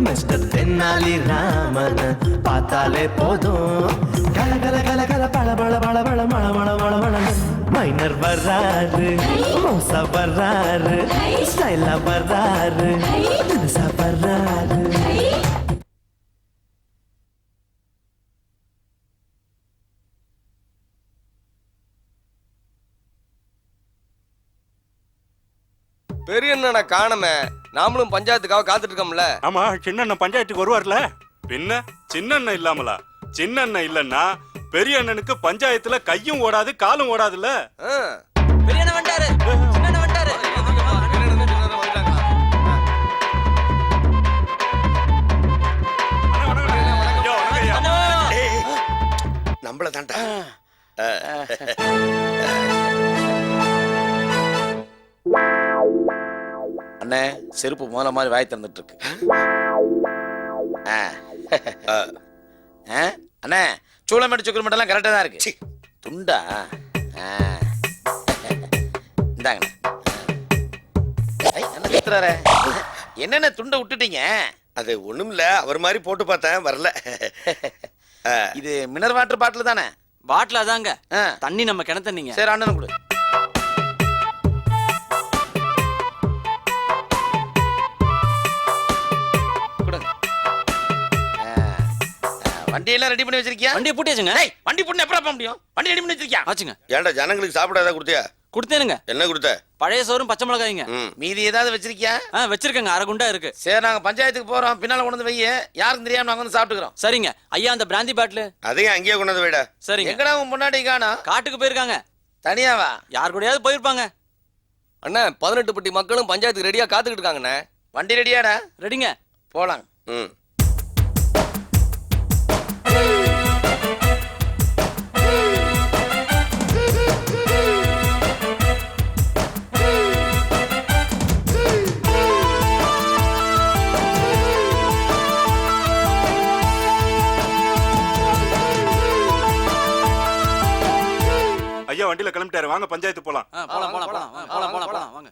Mister Tenali Raman பார்த்தாலே போதும். கல கல கல கல பழ பழ பழ பழ மழ மழ மழ மழ மைனர் வர்றாரு மோசா வர்றாரு ஸ்டைலா வர்றாரு தினசா வர்றாரு. பெரிய காணமே. நாமளும் பஞ்சாயத்துக்காக காத்துட்டு இருக்கோம்ல ஆமா சின்ன பஞ்சாயத்துக்கு வருவார்ல? பின்ன சின்ன அண்ணன் இல்லாமலா? சின்ன அண்ணன் இல்லன்னா பெரிய அண்ணனுக்கு பஞ்சாயத்துல கையும் ஓடாது காலும் ஓடாதுல்ல. பெரிய அண்ணன் ஐயா. நம்மள தான்டா அண்ணே செருப்பு முதல்ல மாதிரி வாய் திறந்துட்டு இருக்கு? அண்ணே சூளமேட்டு சுக்கரமேட்டு எல்லாம் கரெக்டா தான் இருக்கு. துண்டா. இந்தாங்கண்ணே. ஐ, என்ன சுத்துறாரே? என்னண்ணே துண்டை விட்டுட்டீங்க? அது ஒண்ணும் இல்ல அவர் மாதிரி போட்டு பார்த்தேன் வரல. இது மினரல் வாட்டர் பாட்டில் தானே? பாட்டில் அதாங்க. ஆ. தண்ணி நம்ம கிணத்தண்ணீங்க சரி அண்ணன் கொடு. ஆ, வண்டியெல்லாம் ரெடி பண்ணி வச்சிருக்கியா? வண்டியை பூட்டியாச்சுங்க டேய், வண்டி புண்ணு எப்பறம் போக முடியும்? வண்டி ரெடி பண்ணி வச்சிருக்கியா? ஆச்சுங்க ஏன்டா ஜனங்களுக்கு சாப்பிடாத கொடுத்தியா? கொடுத்தேனுங்க. என்ன கொடுத்த? பழைய சோறும் பச்சை மிளகாய்ங்க. மீதி ஏதாவது வச்சிருக்கியா? ஆ வச்சிருக்கேங்க. அரை குண்டா இருக்கு. சரி நாங்க பஞ்சாயத்துக்கு போறோம். பின்னால கொண்டு வந்து வைய. யாருக்கும் தெரியாம நாங்க வந்து சாப்பிட்டுக்கிறோம். சரிங்க. ஐயா அந்த பிராந்தி பாட்டில். அதையும் அங்கேயே கொண்டு வந்து விட. சரிங்க. எங்கடா உன் முன்னாடி காணோம்? காட்டுக்கு போயிருக்காங்க. தனியாவா? யார் கூடயாவது போயிருப்பாங்க. அண்ணா பதினெட்டு பட்டி மக்களும் பஞ்சாயத்துக்கு ரெடியா காத்துக்கிட்டு இருக்காங்கண்ணே. வண்டி ரெடியாடா ரெடிங்க போலாம். ம். ஐயா வண்டியில கிளம்பிட்டாரு. வாங்க பஞ்சாயத்து போலாம். போலாம் போலாம் போலாம், போலாம் போலாம், போலாம் வாங்க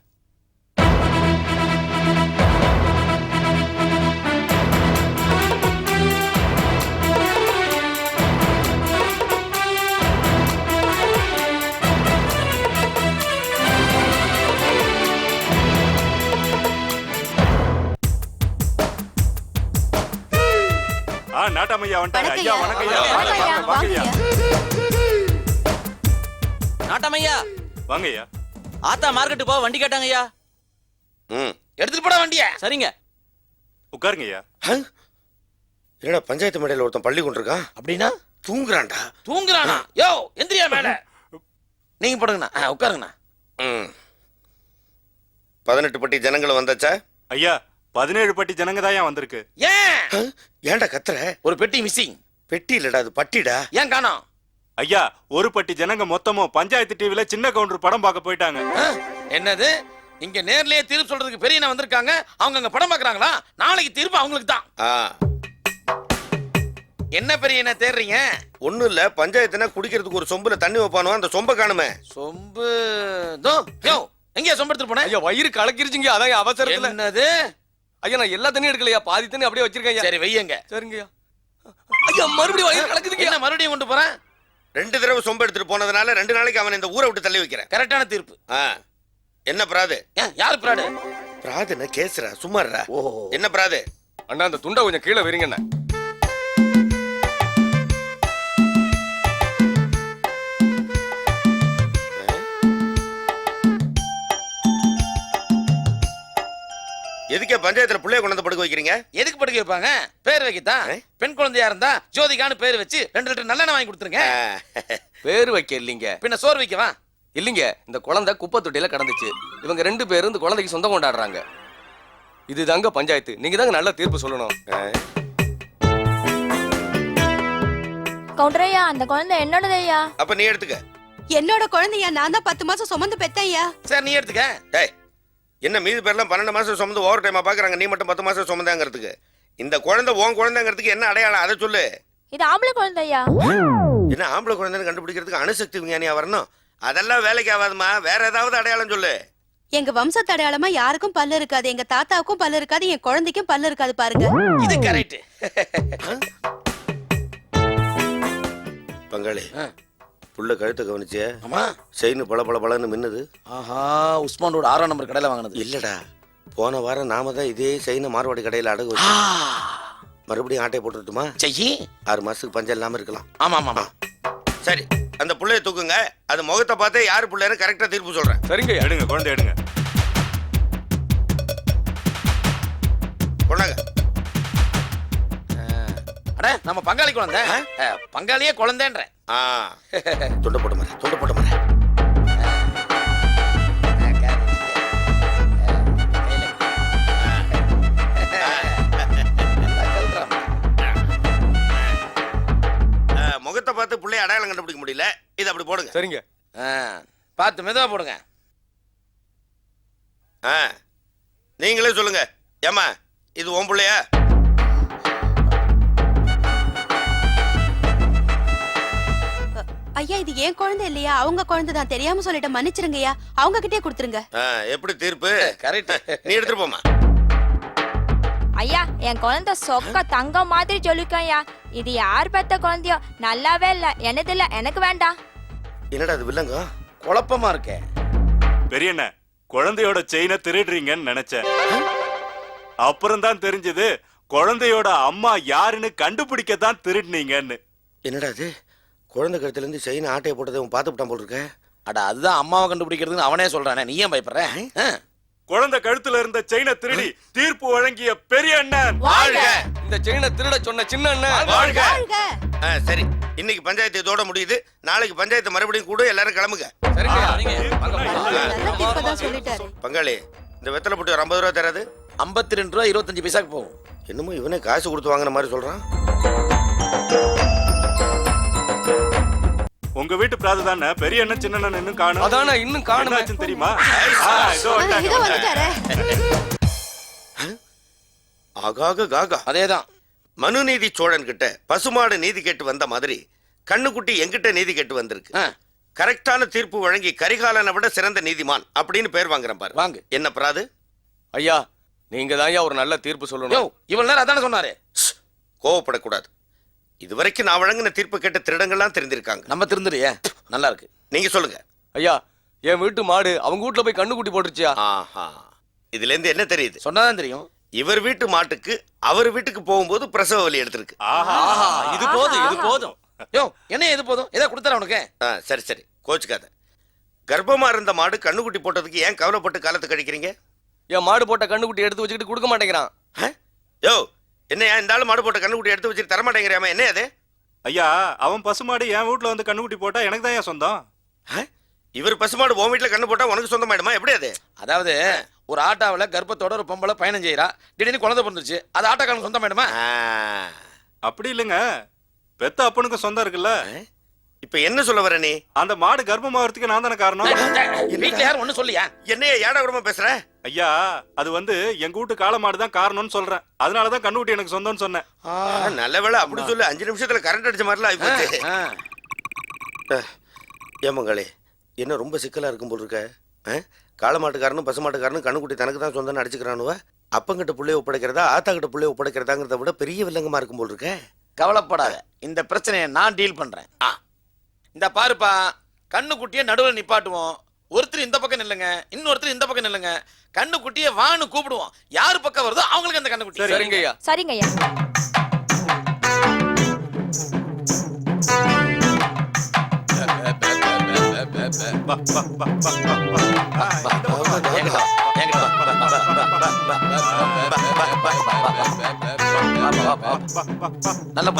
ஆ நாட்டாம் ஐயா வந்துட்டாங்க ஐயா. வணக்கம் ஐயா. வாங்க வணக்கம் வாங்க வாங்க ஐயா. நாட்டாமையா? வாங்க ஐயா ஆத்தா மார்க்கெட்டு போக வண்டி கேட்டாங்க ஐயா ம் எடுத்துட்டு போடா வண்டிய. சரிங்க. உட்காருங்க ஐயா ஆ? என்னடா பஞ்சாயத்து மேடையில் ஒருத்தன் பள்ளி கொண்டிருக்கான் அப்படின்னா? தூங்குறான்டா. தூங்குறானா? யோ எந்திரியா மேல. நீங்க போடுங்கண்ணா. ஆ, உட்காருங்கண்ணா. ம். பதினெட்டு பட்டி ஜனங்கள் வந்தாச்சா? ஐயா பதினேழு பட்டி ஜனங்க தான் வந்திருக்கு? ஏன்? ஏன்டா கத்துற? ஒரு பெட்டி மிஸ்ஸிங் பெட்டி இல்லடா அது பட்டிடா. ஏன் காணோம்? ஐயா ஒரு பட்டி ஜனங்க மொத்தமும் பஞ்சாயத்து டிவில சின்ன கவுண்டர் படம் பார்க்க போயிட்டாங்க? என்னது? இங்க நேர்லயே தீர்ப்பு சொல்றதுக்கு பெரியண்ணா வந்திருக்காங்க. அவங்க அங்க படம் பாக்குறாங்களா நாளைக்கு தீர்ப்பு அவங்களுக்கு தான். ஆ. என்ன பெரியண்ணா தேடுறீங்க? ஒண்ணும் இல்ல பஞ்சாயத்துனா குடிக்கிறதுக்கு ஒரு சொம்புல தண்ணி வைப்பானோ அந்த சொம்ப காணுமே. சொம்பு தோ யோ எங்கயா சொம்பு எடுத்துட்டு போனேன் ஐயா வயிறு கலக்கிருச்சுங்க அதான் அவசரத்துல. என்னது? ஐயா நான் எல்லா தண்ணியும் எடுக்கலையா? பாதி தண்ணி அப்படியே வச்சிருக்கேன் சரி வையங்க. சரிங்கய்யா. ஐயா மறுபடியும் வயிறு கலக்குதுங்க என்ன மறுபடியும் கொண்டு போறேன்? ரெண்டு தடவை சொம்பு எடுத்துட்டு போனதுனால ரெண்டு நாளைக்கு அவன் இந்த ஊரை விட்டு தள்ளி வைக்கிறேன். கரெக்டான தீர்ப்பு. ஆ. என்ன பிராது? ஏன் யாரு பிராடு பிராதுன்னா கேசுரா சும்மாறா ஓஹோ. என்ன பிராது? அண்ணா அந்த துண்டை கொஞ்சம் கீழே விரிங்கண்ணா. எதுக்கே பஞ்சாயத்துல பிள்ளைய கொண்டு வந்து படுக்க வைக்கிறீங்க? எதுக்கு படுக்க வைப்பாங்க? பேர் வைக்கத்தான்? பெண் குழந்தையா இருந்தா ஜோதிகான்னு பேர் வச்சு ரெண்டு லிட்டர் நல்லெண்ணெய் வாங்கி கொடுத்துருங்க. பேர் வைக்க இல்லைங்க. பின்ன சோறு வைக்கவா? இல்லைங்க இந்த குழந்தை குப்பை தொட்டியில கடந்துச்சு. இவங்க ரெண்டு பேரும் இந்த குழந்தைக்கு சொந்தம் கொண்டாடுறாங்க. இதுதாங்க பஞ்சாயத்து. நீங்க தாங்க நல்ல தீர்ப்பு சொல்லணும். கவுண்டரையா அந்த குழந்தை என்னோடதையா அப்ப நீ எடுத்துக்க. என்னோட குழந்தையா? நான் தான் பத்து மாசம் சுமந்து பெத்தையா சரி நீ எடுத்துக்க. டேய் என்ன மீதி பேர்லாம் பன்னெண்டு மாசம் சுமந்து ஓவர் டைமா பாக்குறாங்க. நீ மட்டும் பத்து மாசம் சுமந்தாங்கிறதுக்கு. இந்த குழந்தை உன் குழந்தைங்கிறதுக்கு என்ன அடையாளம்? அதை சொல்லு. இது ஆம்பளை குழந்தையா? என்ன ஆம்பளை குழந்தைன்னு கண்டுபிடிக்கிறதுக்கு அணுசக்தி விஞ்ஞானியா வரணும்? அதெல்லாம் வேலைக்கு ஆகாதுமா. வேற ஏதாவது அடையாளம் சொல்லு. எங்க வம்சத்து அடையாளமா யாருக்கும் பல்லு இருக்காது. எங்க தாத்தாவுக்கும் பல்லு இருக்காது. என் குழந்தைக்கும் பல்லு இருக்காது பாருங்க. இது கரெக்ட் பங்காளி. புள்ள கழுத்தை கவனிச்சிய? ஆமா. செயின் பல பல பலன்னு மின்னுது. ஆஹா உஸ்மான் ரோடு ஆறாம் நம்பர் கடையில வாங்கினது. இல்லடா போன வாரம் நாம தான் இதே செயினை மார்வாடி கடையில அடகு வச்சு மறுபடியும் ஆட்டை போட்டுட்டுமா செய்யி. ஆறு மாசத்துக்கு பஞ்சம் இல்லாம இருக்கலாம். ஆமா ஆமா சரி அந்த புள்ளைய தூக்குங்க. அது முகத்தை பார்த்தே யாரு புள்ளைன்னு கரெக்டா தீர்ப்பு சொல்றேன். சரிங்க எடுங்க குழந்தை எடுங்க. நம்ம பங்காளி குழந்தை. ஆ, பங்காளியே குழந்தைன்றேன் ஆ. தொண்டை போட்ட மாதிரி தொண்டை போட்ட மாதிரி ஆ, முகத்தை பார்த்து புள்ளைய அடையாளம் கண்டுபிடிக்க முடியல. இது அப்படி போடுங்க. சரிங்க. ஆ, பார்த்து மெதுவா போடுங்க. ஆ. நீங்களே சொல்லுங்க. ஏமா இது உன் புள்ளையா? ஐயா இது என் குழந்தை இல்லையா? அவங்க குழந்தை தான் தெரியாம சொல்லிட்ட மன்னிச்சிருங்கய்யா. அவங்க கிட்டே கொடுத்துருங்க. எப்படி தீர்ப்பு? கரெக்ட். நீ எடுத்துட்டு போமா ஐயா என் குழந்தை சொக்க தங்கம் மாதிரி சொல்லிக்கோயா இது யார் பெத்த குழந்தையோ? நல்லாவே இல்ல. எனது இல்ல? எனக்கு வேண்டாம். என்னடா அது வில்லங்க குழப்பமா இருக்கே. பெரியண்ண குழந்தையோட செயினை திருடுறீங்கன்னு நினைச்சேன். அப்புறம் தான் தெரிஞ்சது குழந்தையோட அம்மா யாருன்னு கண்டுபிடிக்க தான் திருடுனீங்கன்னு. என்னடா இது? குழந்தை கழுத்துல இருந்து செயின் ஆட்டையை போட்டதை அவன் பார்த்து விட்டான் போல் இருக்க அட அதுதான் அம்மாவை கண்டுபிடிக்கிறதுன்னு அவனே சொல்றானே. நீ ஏன் பயப்படுற? ஆ, குழந்தை கழுத்துல இருந்த செயினை திருடி தீர்ப்பு வழங்கிய பெரிய அண்ணன். வாழ்க. இந்த செயினை திருட சொன்ன சின்ன அண்ணன். வாழ்க. வாழ்க. ஆ, சரி. இன்னைக்கு பஞ்சாயத்து இதோட முடியுது. நாளைக்கு பஞ்சாயத்து மறுபடியும் கூட எல்லாரும் கிளம்புங்க. சரிங்க வாங்க. நல்ல தீர்ப்பை தான் சொல்லிட்டாரு. பங்காளி இந்த வெத்தலை போட்டு ஒரு ஐம்பது ரூபா தராது. ஐம்பத்தி ரெண்டு ரூபா இருபத்தஞ்சு பைசாக்கு போகும். என்னமோ இவனே காசு கொடுத்து வாங்கின மாதிரி சொல்றான். உங்க வீட்டு பிராது தானே? பெரிய அண்ணன் சின்ன அண்ணன் இன்னும் காணும். அதானே இன்னும் காணுமே. என்னாச்சுன்னு தெரியுமா? இதோ வந்துட்டாங்க, வந்துட்டாங்க. ஆகாக காகா. அதேதான். மனுநீதி சோழன் கிட்ட பசுமாடு நீதி கேட்டு வந்த மாதிரி கண்ணுக்குட்டி எங்கிட்ட நீதி கேட்டு வந்திருக்கு. ஆ, கரெக்டான தீர்ப்பு வழங்கி கரிகாலனை விட சிறந்த நீதிமான் அப்படின்னு பேர் வாங்குறேன் பாரு. வாங்கு. என்ன பிராது? ஐயா நீங்க தான் ஐயா ஒரு நல்ல தீர்ப்பு யோ சொல்லணும் இவ்வளவு நேரம் அதானே சொன்னாரு? கோவப்படக்கூடாது. இதுவரைக்கும் நான் வழங்கின தீர்ப்பு கேட்ட திருடங்கள்லாம் தெரிஞ்சிருக்காங்க நம்ம திருந்துறியே நல்லா இருக்கு. நீங்க சொல்லுங்க. ஐயா என் வீட்டு மாடு அவங்க வீட்டுல போய் கண்ணு குட்டி போட்டுருச்சியா? ஆஹா. இதுல இருந்து என்ன தெரியுது? சொன்னாதான் தெரியும். இவர் வீட்டு மாட்டுக்கு அவர் வீட்டுக்கு போகும்போது பிரசவ வலி எடுத்திருக்கு. ஆஹா. இது போதும் இது போதும். யோ என்ன எது போதும்? எதை கொடுத்தார உனக்கு? ஆ, சரி சரி. கோச்சுக்காத. கர்ப்பமா இருந்த மாடு கண்ணுக்குட்டி போட்டதுக்கு ஏன் கவலைப்பட்டு காலத்தை கழிக்கிறீங்க என் மாடு போட்ட கண்ணு குட்டி எடுத்து வச்சுக்கிட்டு கொடுக்க மாட்டேங்கிறான். ஆ? யோ என்னையா இந்த ஆளு மாடு போட்ட கண்ணுக்குட்டி எடுத்து வச்சுட்டு தரமாட்டேங்கிறாம என்ன அது? ஐயா அவன் பசுமாடு என் வீட்டுல வந்து கண்ணுக்குட்டி போட்டா எனக்கு தான் ஏன் சொந்தம்? ஆ? இவர் பசுமாடு உன் வீட்டுல கண்ணு போட்டா உனக்கு சொந்தமாயிடுமா? எப்படி அது? அதாவது ஒரு ஆட்டாவுல கர்ப்பத்தோட ஒரு பொம்பளை பயணம் செய்யறா திடீர்னு குழந்தை பிறந்துச்சு அது ஆட்டாக்காரனுக்கு சொந்தமாயிடுமா. அப்படி இல்லைங்க. பெத்த அப்பனுக்கு சொந்தம் இருக்குல்ல. இப்ப என்ன சொல்ல வர நீ? அந்த மாடு கர்ப்பமாகறதுக்கு நான் தானே காரணம்? வீட்டுல யாரும் ஒண்ணு சொல்லியா? என்னைய ஏடா கூடமா பேசுற? ஐயா அது வந்து எங்க வீட்டு காளை மாடு தான் காரணம்னு சொல்றேன். அதனாலதான் கண்ணுக்குட்டி எனக்கு சொந்தம்னு சொன்னேன். நல்ல வேளை அப்படி சொல்லு. அஞ்சு நிமிஷத்துல கரண்ட் அடிச்ச மாதிரிலாம் ஆயிப்போச்சு ஆ, ஏமங்களே என்ன ரொம்ப சிக்கலா இருக்கும் போல் இருக்க? காளை மாட்டுக்காரனும் பசு மாட்டுக்காரனும் கண்ணுக்குட்டி தனக்கு தான் சொந்தம்னு அடிச்சுக்கிறானுவ அப்பங்கிட்ட புள்ளைய ஒப்படைக்கிறதா ஆத்தா கிட்ட புள்ளைய ஒப்படைக்கிறதாங்கிறத விட பெரிய வில்லங்கமா இருக்கும் போல் இருக்க. கவலைப்படாத. இந்த பிரச்சனையை நான் டீல் பண்றேன். ஆ, இந்த பாருப்பா கண்ணுக்குட்டியை நடுவில் நிப்பாட்டுவோம் ஒருத்தர் இந்த பக்கம் நில்லுங்க இன்னொருத்தர் இந்த பக்கம் நில்லுங்க கண்ணுக்குட்டியை வான்னு கூப்பிடுவோம் யார் பக்கம் வருதோ அவங்களுக்கு அந்த கண்ணுக்குட்டி சரிங்க ஐயா சரிங்க ஐயா நல்ல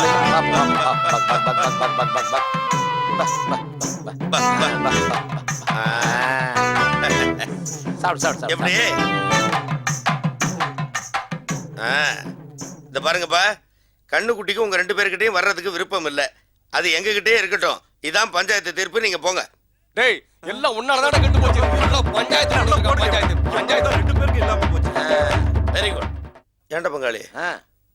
சாப்பிடு சாப்பிடு எப்படி? இந்த பாருங்கப்பா கண்ணுக்குட்டிக்கு உங்க ரெண்டு பேர்கிட்டயும் வர்றதுக்கு விருப்பம் இல்லை. அது எங்ககிட்டயே இருக்கட்டும். இதான் பஞ்சாயத்து தீர்ப்பு நீங்க போங்க. டேய் எல்லாம் உன்னாலதான் கெட்டு போச்சு. பஞ்சாயத்து பஞ்சாயத்து பஞ்சாயத்து. ரெண்டு பேருக்கு இல்லாம போச்சு வெரி குட் ஏண்டா பங்காளி?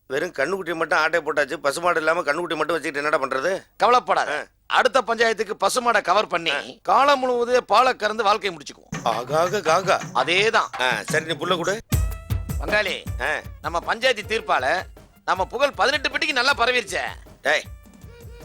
வெறும் கண்ணுக்குட்டி மட்டும் ஆட்டை போட்டாச்சு பசுமாடு இல்லாம கண்ணுக்குட்டி மட்டும் வச்சுக்கிட்டு என்னடா பண்றது? கவலைப்படாத. அடுத்த பஞ்சாயத்துக்கு பசுமாடை கவர் பண்ணி காலம் முழுவதும் பாலை கறந்து வாழ்க்கையை முடிச்சுக்குவோம். ஆகாக காகா. அதேதான். ஆ, சரி நீ புள்ள கொடு. பங்காளி ஆ, நம்ம பஞ்சாயத்து தீர்ப்பால நம்ம புகழ் பதினெட்டு பெட்டிக்கு நல்லா பரவிருச்சே. டேய்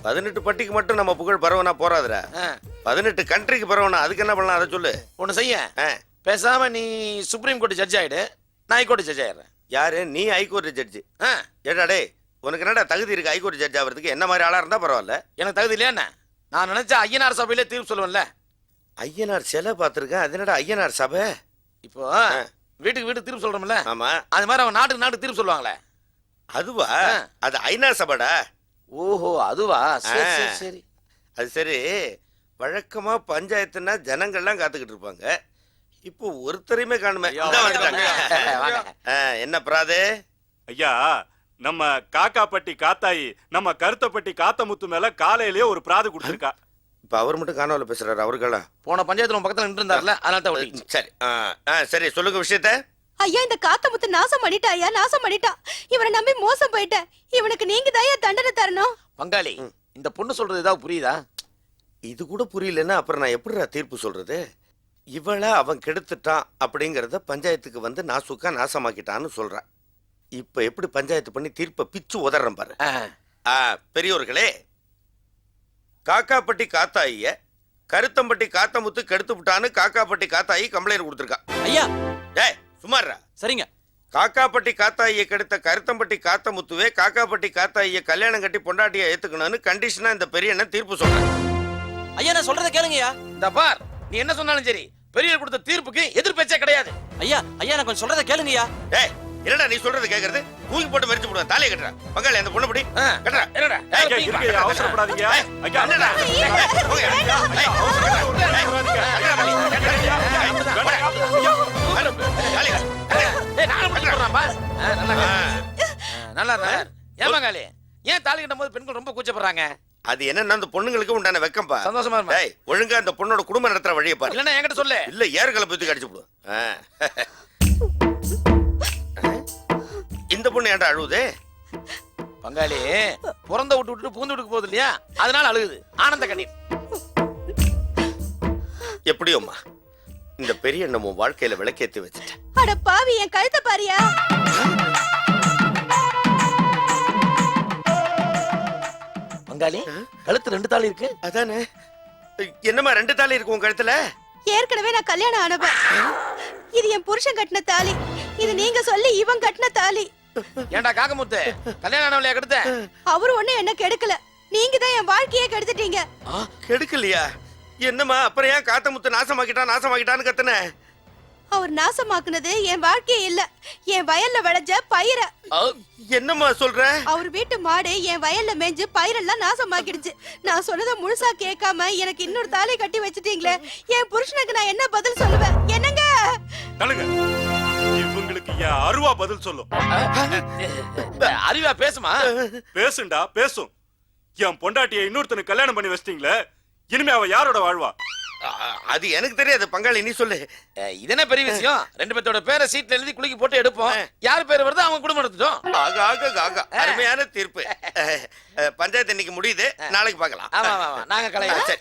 பதினெட்டு பட்டிக்கு மட்டும் நம்ம புகழ் பரவனா போறாதுடா. ஆ, பதினெட்டு கண்ட்ரிக்கு பரவனா அதுக்கு என்ன பண்ணலாம்? அதை சொல்லு. ஒண்ணு செய்ய. ஆ, பேசாம நீ சுப்ரீம் கோர்ட் ஜட்ஜ் ஆயிடு. நான் ஹைகோர்ட் ஜட்ஜ் ஆயிடுறேன் யாரு? நீ ஹைகோர்ட் ஜட்ஜி ஆ, ஏடா டேய் உனக்கு என்னடா தகுதி இருக்கு ஹைகோர்ட் ஜட்ஜ் ஆகிறதுக்கு என்ன மாதிரி ஆளா இருந்தா பரவாயில்ல. எனக்கு தகுதி இல்லையா என்ன? நான் நினைச்ச ஐயனார் சபையிலே தீர்ப்பு சொல்லுவேன்ல. ஐயனார் சிலை பார்த்துருக்கேன். அது என்னடா ஐயனார் சபை? இப்போ வீட்டுக்கு வீட்டு தீர்ப்பு சொல்றோம்ல. ஆமா. அது மாதிரி அவங்க நாட்டுக்கு நாட்டுக்கு தீர்ப்பு சொல்லுவாங்களே. அதுவா. அது ஐநார் சபைடா? ஓஹோ அதுவா? சரி. சரி அது சரி. வழக்கமா பஞ்சாயத்துனா ஜனங்கள்லாம் காத்துக்கிட்டு இருப்பாங்க. இப்போ ஒருத்தரையுமே காணுமே. இந்தா வந்துட்டாங்க. என்ன பிராதே ஐயா நம்ம காக்காப்பட்டி காத்தாயி நம்ம கருத்தப்பட்டி காத்தமுத்து மேல காலையிலேயே ஒரு பிராது கொடுத்துருக்கா. இப்ப அவர் மட்டும் காணாமல பேசுறாரு அவருக்கெல்லாம் போன பஞ்சாயத்துல பக்கத்துல நின்று இருந்தார்ல அதனால தான் சரி. ஆ, ஆ, சரி சொல்லுங்க விஷயத்த. ஐயா இந்த காத்த முத்து நாசம் பண்ணிட்டா ஐயா நாசம் பண்ணிட்டா. இவனை நம்பி மோசம் போயிட்டேன் இவனுக்கு நீங்க தான் தண்டனை தரணும்? பங்காளி இந்த பொண்ணு சொல்றது ஏதாவது புரியுதா? இது கூட புரியலன்னா அப்புறம் நான் எப்படிடா தீர்ப்பு சொல்றது? இவளை அவன் கெடுத்துட்டான் அப்படிங்கறத பஞ்சாயத்துக்கு வந்து நாசுக்கா நாசமாக்கிட்டான்னு சொல்றான். இப்ப எப்படி பஞ்சாயத்து பண்ணி தீர்ப்பை பிச்சு உதறேன் பாரு. ஆ, ஆ, பெரியோர்களே காக்காப்பட்டி காத்தாயிய கருத்தம்பட்டி காத்தமுத்து கெடுத்து விட்டான்னு காக்காப்பட்டி காத்தாயி கம்ப்ளைண்ட் கொடுத்துருக்கா. ஐயா. டேய் சுமாரா சரிங்க. காக்காப்பட்டி காத்தாயியை கெடுத்த கருத்தம்பட்டி காத்தமுத்துவே காக்காப்பட்டி காத்தாயியை கல்யாணம் கட்டி பொண்டாட்டியை ஏத்துக்கணும்னு கண்டிஷனா இந்த பெரிய தீர்ப்பு சொல்றேன். ஐயா நான் சொல்றத கேளுங்கய்யா. இந்த பார் நீ என்ன சொன்னாலும் சரி பெரியவர் கொடுத்த தீர்ப்புக்கு எதிர்பேச்சே கிடையாது. ஐயா ஐயா நான் கொஞ்சம் சொல்றத கேளுங்கய்யா. டேய் என்னடா நீ சொல்றது கேக்குறது? தூக்கி போட்டு மறிச்சு போடுவேன் தாலியை கட்டுறா. பங்காளி அந்த பொண்ணு படி. கட்டுறா. என்னடா? ஏய், அவசரப்படாதீங்க. ஏய். ஏய், நல்லா ஏன் தாலி கட்டும் போது பெண்கள் ரொம்ப கூச்சப்படுறாங்க? அது என்னன்னா அந்த பொண்ணுங்களுக்கு உண்டான வெக்கம்பா சந்தோஷமா இருமா? டேய் ஒழுங்கா அந்த பொண்ணோட குடும்பம் நடத்துற வழியை பாரு. இல்லன்னா என்கிட்ட சொல்லு. இல்ல ஏற்கலை பத்தி கடிச்சு விடுவோம் இந்த பொண்ணு ஏன்டா அழுவுதே? பங்காளி பிறந்த விட்டு விட்டு பூந்து விட்டுக்கு போகுது இல்லையா? அதனால அழுகுது. ஆனந்த கண்ணீர். எப்படியோம்மா? இந்த பெரிய உன் வாழ்க்கையில விளக்கேத்தி வச்சுட்டேன். அட பாவி என் கழுத்தை பாரியா? பங்காளி கழுத்து ரெண்டு தாலி இருக்கு. அதானே? என்னம்மா ரெண்டு தாலி இருக்கு உன் கழுத்துல? ஏற்கனவே நான் கல்யாணம் ஆனவன். இது என் புருஷன் கட்டின தாலி. இது நீங்க சொல்லி இவன் கட்டின தாலி. ஏன்டா காக்கமுத்து? கல்யாணம் ஆனவளையா கெடுத்த? அவரு ஒண்ணு என்ன கெடுக்கல. நீங்க தான் என் வாழ்க்கையே கெடுத்துட்டீங்க. கெடுக்கலையா? என்னம்மா அப்புறம் ஏன் காத்த முத்து நாசமாக்கிட்டான் நாசமாக்கிட்டான்னு கத்துன? அவர் நாசமாக்குனது என் வாழ்க்கையே இல்ல. என் வயல்ல விளைஞ்ச பயிரை. என்னம்மா சொல்ற? அவர் வீட்டு மாடு என் வயல்ல மேய்ஞ்சு பயிரெல்லாம் நாசமாக்கிடுச்சு. நான் சொன்னதை முழுசா கேட்காம எனக்கு இன்னொரு தாலி கட்டி வச்சிட்டீங்களே. என் புருஷனுக்கு நான் என்ன பதில் சொல்லுவேன்? என்னங்க? இவங்களுக்கு ஏன் அருவா பதில் சொல்லும். அறிவா பேசுமா? பேசுண்டா பேசும். என் பொண்டாட்டியை இன்னொருத்தனுக்கு கல்யாணம் பண்ணி வச்சிட்டீங்களே இனிமே அவ யாரோட வாழ்வா? அது எனக்கு தெரியாது. பங்காளி நீ சொல்லு. இது என்ன பெரிய விஷயம்? ரெண்டு பேர்த்தோட பேரை சீட்ல எழுதி குலுக்கி போட்டு எடுப்போம். யார் பேர் வருதோ அவங்க குடும்பம் எடுத்துட்டோம் ஆக ஆக ஆக அருமையான தீர்ப்பு. பஞ்சாயத்து இன்னைக்கு முடியுது. நாளைக்கு பார்க்கலாம். ஆமா ஆமா ஆமா. நாங்க கலையா சரி.